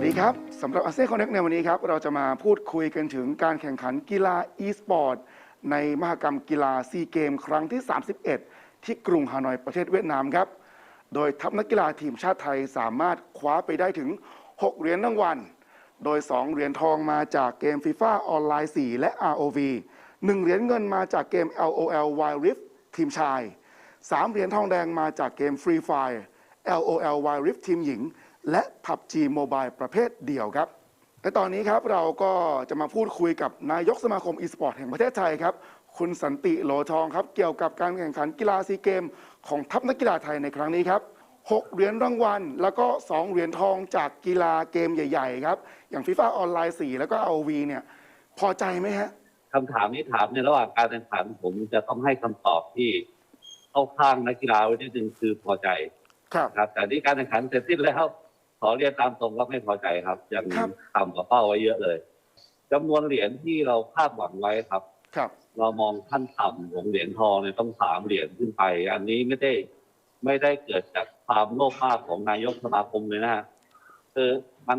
วัสดีครับสำหรับอาเซียนคอนเน็กในวันนี้ครับ เราจะมาพูดคุยกันถึงการแข่งขันกีฬา e-sport ในมหกรรมกีฬาซีเกมครั้งที่ 31 ที่กรุงฮานอยประเทศเวียดนามครับ โดยทัพนักกีฬาทีมชาติไทยสามารถคว้าไปได้ถึง 6 เหรียญรางวัล โดย 2 เหรียญทองมาจากเกม FIFA ออนไลน์ 4 และ ROV 1 เหรียญเงินมาจากเกม LOL Wild Rift ทีมชาย 3 เหรียญทองแดงมาจากเกม Free Fire LOL Wild Rift ทีมหญิง และ PUBG Mobile ประเภทเดี่ยวครับและตอนนี้ครับเราก็จะมาพูดคุยกับนายกสมาคมอีสปอร์ตแห่งประเทศไทยครับ คุณสันติโหลทองครับ เกี่ยวกับการแข่งขันกีฬาซีเกม ของทัพนักกีฬาไทยในครั้งนี้ครับ6เหรียญรางวัล แล้วก็ 2 เหรียญทองจากกีฬาเกมใหญ่ ๆ ครับ อย่างฟีฟ่าออนไลน์ 4 แล้วก็ ROV เนี่ย พอใจไหมฮะคำถามนี้ถามในระหว่างการแข่งขันผมจะต้องให้คำตอบที่เข้าข้างนักกีฬาไว้นิดนึงคือพอใจครับครับแต่ที่การแข่งขันเสร็จสิ้นแล้ว ขอเรียนตามตรงว่าไม่พอใจครับยังครับ ต่ำกว่าเป้าไว้เยอะเลยจำนวนเหรียญที่เราคาดหวังไว้ครับ ครับ เรามองขั้นต่ำของเหรียญทองเนี่ยต้องสามเหรียญขึ้นไป อันนี้ไม่ได้ไม่ได้เกิดจากความโลภมากของนายกสมาคมเลยนะฮะคือมัน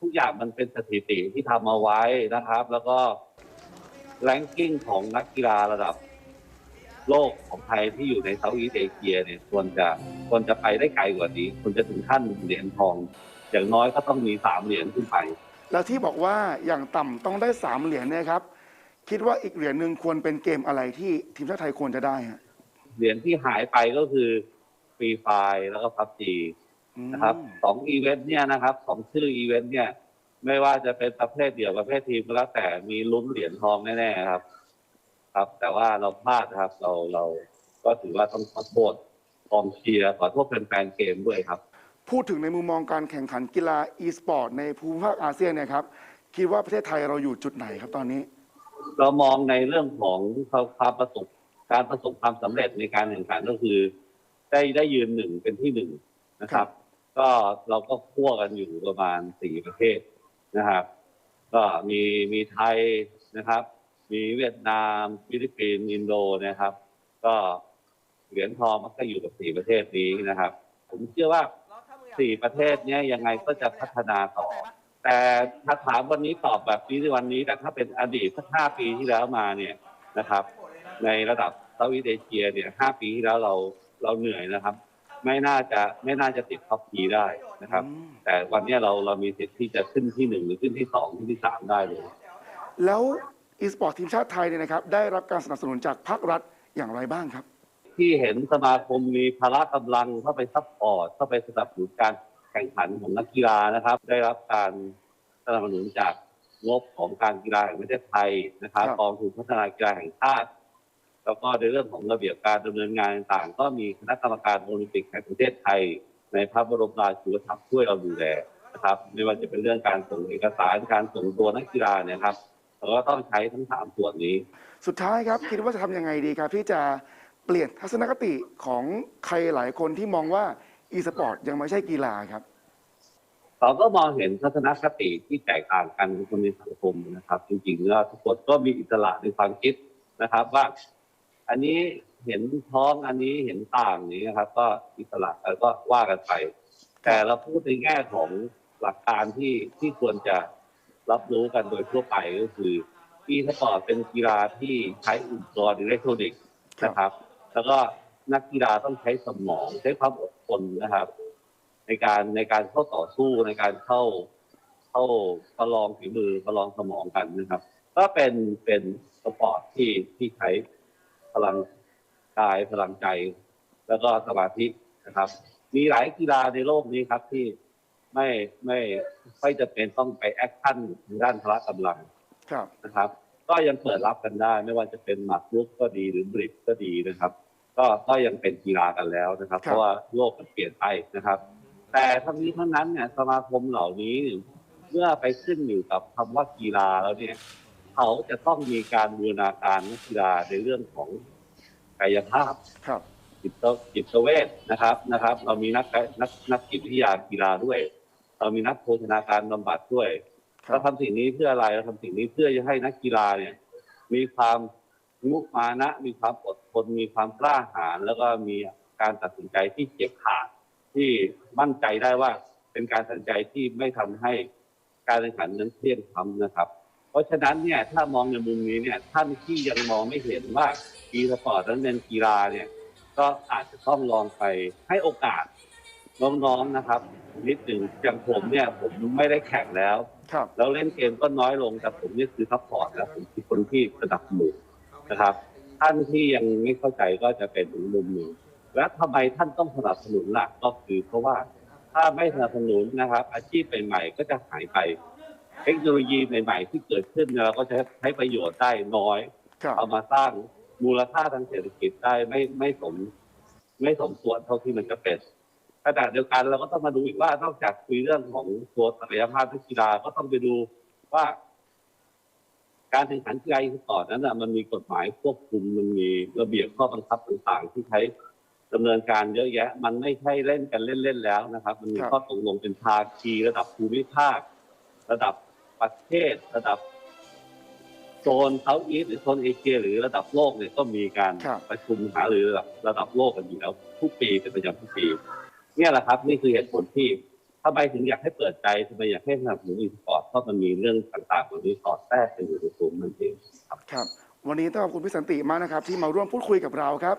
ทุกอย่างมันเป็นสถิติที่ทำเอาไว้นะครับ แล้วก็แรงกิ้งของนักกีฬาระดับ โลกของไทยที่อยู่ในเซาท์อีสเอเชียเนี่ยควรจะควรจะไปได้ไกลกว่านี้ควรจะถึงขั้นเหรียญทอง อย่างน้อยก็ต้องมีสามเหรียญขึ้นไป แล้วที่บอกว่าอย่างต่ำต้องได้3เหรียญเนี่ยครับ คิดว่าอีกเหรียญหนึ่งควรเป็นเกมอะไรที่ทีมชาติไทยควรจะได้ฮะเหรียญที่หายไปก็คือฟรีไฟแล้วก็พับจีอืมนะครับสองอีเวนต์เนี่ยนะครับสองชื่ออีเวนต์เนี่ย ไม่ว่าจะเป็นประเภทเดี่ยวประเภททีมก็แล้วแต่มีลุ้นเหรียญทองแน่ๆครับ ครับ แต่ว่าเราพลาดนะครับ เราเราก็ถือว่าต้องขอโทษกองเชียร์ขอโทษแฟนๆเกมด้วยครับ พูดถึงในมุมมองการแข่งขันกีฬา e-sport ในภูมิภาคอาเซียนเนี่ยครับคิดว่าประเทศไทยเราอยู่จุดไหนครับตอนนี้ เรามองในเรื่องของความประสบการประสบความสำเร็จในการแข่งขันก็คือ ได้ได้ยืนหนึ่งเป็นที่หนึ่งนะครับ ก็เราก็คั่วกันอยู่ประมาณสี่ประเทศนะครับ ก็มีมีไทยนะครับ มีเวียดนาม ฟิลิปปินส์อินโดนะครับ ก็เหรียญทองมันก็อยู่กับสี่ประเทศนี้นะครับ ผมเชื่อว่าสี่ประเทศเนี้ยยังไงก็จะพัฒนาต่อ แต่ถ้าถามวันนี้ตอบแบบนี้ในวันนี้แต่ถ้าเป็นอดีตสักห้าปีที่แล้วมาเนี่ยนะครับ ในระดับเซาท์อีสเอเชียเนี่ยห้าปีที่แล้วเราเราเหนื่อยนะครับ ไม่น่าจะไม่น่าจะติดท็อปทีได้นะครับอืมแต่วันนี้เราเรามีสิทธิ์ที่จะขึ้นที่หนึ่งหรือขึ้นที่สองขึ้นที่สามได้เลย แล้ว e-sport ทีมชาติไทยเนี่ยนะครับได้รับการสนับสนุนจากภาครัฐอย่างไรบ้างครับ ที่เห็นสมาคมมีพละกำลังเข้าไปซัพพอร์ตเข้าไปสนับสนุนการแข่งขันของนักกีฬานะครับ ได้รับการสนับสนุนจากงบของการกีฬาแห่งประเทศไทยนะครับครับกองทุนพัฒนากีฬาแห่งชาติแล้วก็ในเรื่องของระเบียบการดำเนินงานต่างๆก็มีคณะกรรมการโอลิมปิกแห่งประเทศไทย ในพระบรมราชูปถัมภ์ช่วยเราดูแลนะครับ ไม่ว่าจะเป็นเรื่องการส่งเอกสารการส่งตัวนักกีฬาเนี่ยครับ เราก็ต้องใช้ทั้งสามส่วนนี้ สุดท้ายครับคิดว่าจะทำยังไงดีครับ ที่จะเปลี่ยนทัศนคติของใครหลายคนที่มองว่า e-sport ยังไม่ใช่กีฬาครับ เราก็มองเห็นทัศนคติที่แตกต่างกันของคนในสังคมนะครับ จริงๆแล้วทุกคนก็มีอิสระในความคิดนะครับ ว่า อันนี้เห็นท้องอันนี้เห็นต่างนี้นะครับ ก็อิสระแล้วก็ว่ากันไป แต่เราพูดในแง่ของหลักการที่ที่ควรจะ รับรู้กันโดยทั่วไปก็คือที่สปอร์ตเป็นกีฬาที่ใช้อุปกรณ์อิเล็กทรอนิกส์นะครับ แล้วก็นักกีฬาต้องใช้สมองใช้ความอดทนนะครับ ในการในการเข้าต่อสู้ในการเข้าเข้าประลองฝีมือประลองสมองกันนะครับ ก็เป็นเป็นสปอร์ตที่ที่ใช้พลังกายพลังใจ แล้วก็สมาธินะครับ มีหลายกีฬาในโลกนี้ครับที่ ไม่ไม่ไม่จะเป็นต้องไปแอคชั่นทางด้านพละกำลังครับนะครับ ก็ยังเปิดรับกันได้ ไม่ว่าจะเป็นหมากรุกก็ดีหรือบริดก็ดีนะครับ ก็ก็ยังเป็นกีฬากันแล้วนะครับครับเพราะว่าโลกมันเปลี่ยนไปนะครับ แต่ทั้งนี้ทั้งนั้นเนี่ยสมาคมเหล่านี้เนี่ยเมื่อไปขึ้นอยู่กับคำว่ากีฬาแล้วเนี่ยเขาจะต้องมีการบูรณาการนักกีฬาในเรื่องของกายภาพครับจิตจิตเวชนะครับนะครับ เรามีนักนักนักจิตวิทยากีฬาด้วย เรามีนักโภชนาการบำบัดด้วยครัเราบทำสิ่งนี้เพื่ออะไรเราทำสิ่งนี้เพื่อจะให้นักกีฬาเนี่ย มีความมุมานะ มีความอดทนมีความกล้าหาญแล้วก็มีการตัดสินใจที่เจ็บขาดที่มั่นใจได้ว่าเป็นการตัดสินใจที่ไม่ทำให้การแข่งขันนั้นเพลี่ยงพล้ำนะครับ เพราะฉะนั้นเนี่ยถ้ามองในมุมนี้เนี่ยท่านที่ยังมองไม่เห็นว่ากีฬาสปอร์ตนั้นเป็นกีฬาเนี่ย ก็อาจจะต้องลองไปให้โอกาสน้องๆนะครับ นิดหนึ่งอย่างผมเนี่ย ผมไม่ได้แข่งแล้ว ครับ แล้วเล่นเกมก็น้อยลงแต่ผมนี่คือซัพพอร์ตนะผมคือคนที่ระดับหมู่นะครับ ท่านที่ยังไม่เข้าใจก็จะเป็นอีกมุมหนึ่งและทำไมท่านต้องสนับสนุนล่ะก็คือเพราะว่าถ้าไม่สนับสนุนนะครับ อาชีพใหม่ๆก็จะหายไป เทคโนโลยีใหม่ ๆ ที่เกิดขึ้นเนี่ยเราก็จะใช้ประโยชน์ได้น้อย ครับ เอามาสร้างมูลค่าทางเศรษฐกิจได้ไม่ไม่สม ไม่สมควรเท่าที่มันจะเป็น ขณะเดียวกันเราก็ต้องมาดูอีกว่านอกจากคุยเรื่องของตัวศักยภาพนักกีฬาก็ต้องไปดูว่า การแข่งขันกีฬาอีสปอร์ตนั้นนะมันมีกฎหมายควบคุมมันมีระเบียบข้อบังคับต่างๆที่ใช้ดำเนินการเยอะแยะ มันไม่ใช่เล่นกันเล่นๆแล้วนะครับ มันมีครับข้อตกลงเป็นภาคีระดับภูมิภาค ระดับประเทศ ระดับโซนเซาท์อีสหรือโซนเอเชียหรือระดับโลกเนี่ยก็มีการครับประชุมหารือระดับระดับโลกกันอยู่แล้วทุกปีเป็นประจำทุกปี เนี่ยแหละครับ นี่คือเหตุผลที่ทำไมถึงอยากให้เปิดใจทำไมอยากให้สนับสนุนอีสปอร์ตเพราะมันมีเรื่องต่างๆเหล่านี้สอดแทรกกันอยู่ในกลุ่มันเองครับครับ วันนี้ต้องขอบคุณพี่สันติมากนะครับ ที่มาร่วมพูดคุยกับเราครับ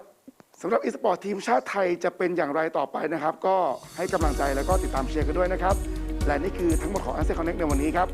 สำหรับอีสปอร์ตทีมชาติไทยจะเป็นอย่างไรต่อไปนะครับ ก็ให้กำลังใจแล้วก็ติดตามเชียร์กันด้วยนะครับ และนี่คือทั้งหมดของอันเซคอนเน็กในวันนี้ครับ